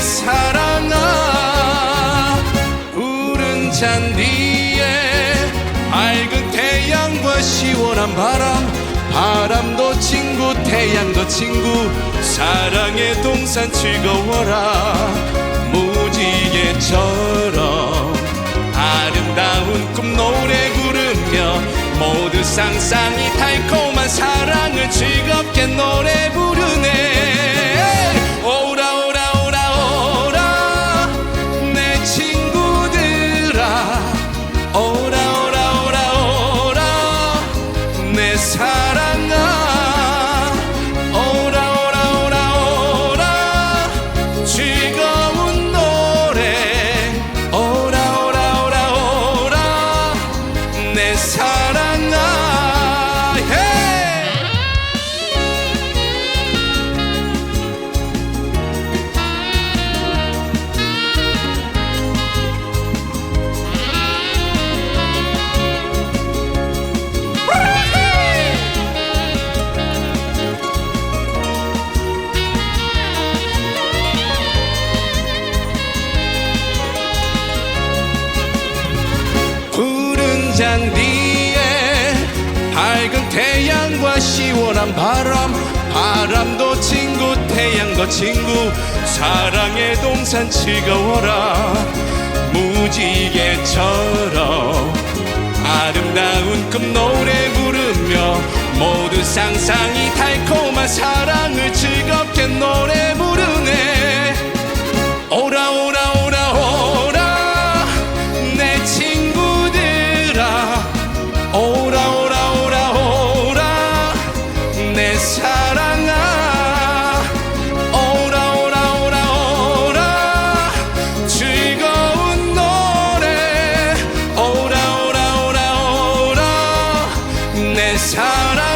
사랑아 우른 잔디에 밝은 태양과 시원한 바람 바람도 친구 태양도 친구 사랑의 동산 즐거워라. 무지개처럼 아름다운 꿈 노래 부르며 모두 상상이 달콤한 사랑을 즐겁게 노래 부르며 사랑아 오라 오라 오라 오라. 즐거운 노래. 오라 오라 오라 오라. 내 사랑 밝은 태양과 시원한 바람. 바람도 친구 태양도 친구. 사랑의 동산 즐거워라. 무지개처럼 아름다운 꿈 노래 부르며 모두 상상이 달콤한 사랑을 즐 사랑아